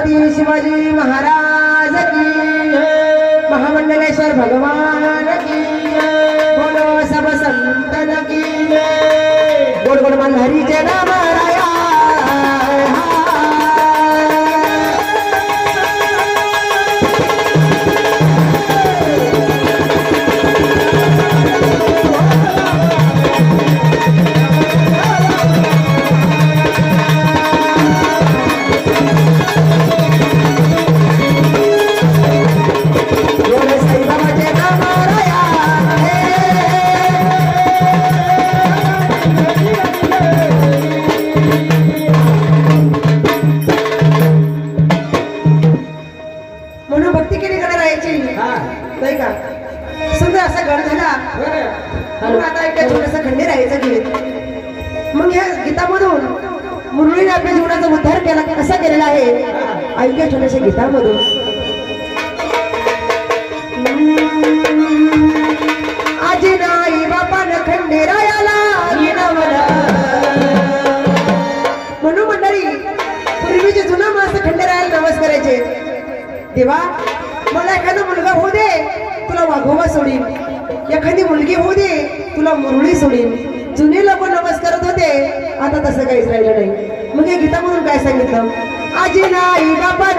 छत्रपती शिवाजी महाराज की महामंडलेश्वर भगवान की बोलो सब संतन की गोड गोड मल्हारीचे नाम गड झाला मग आता एक छोटासा खंडे राहायचं गीत मग ह्या गीतामधून मुरळीने आपल्या जीवनाचा उद्धार केला कसा केलेला आहे? ऐक्या छोट्याशा गीतामधून. आजी नाही खंडेरायाला म्हणून मंडळी पूर्वीचे जुना माणसं खंडेरायाला नमस्कार करायचे देवा मला एखादा मुलगा होऊ दे तुला वाघोबा सोडीन. एखादी मुलगी होऊ दे तुला मुरळी सोडीन. जुने लोक नमस्कारत होते आता तसं काहीच राहिलं नाही. मग या गीतामधून काय सांगितलं? आजी नाही बापान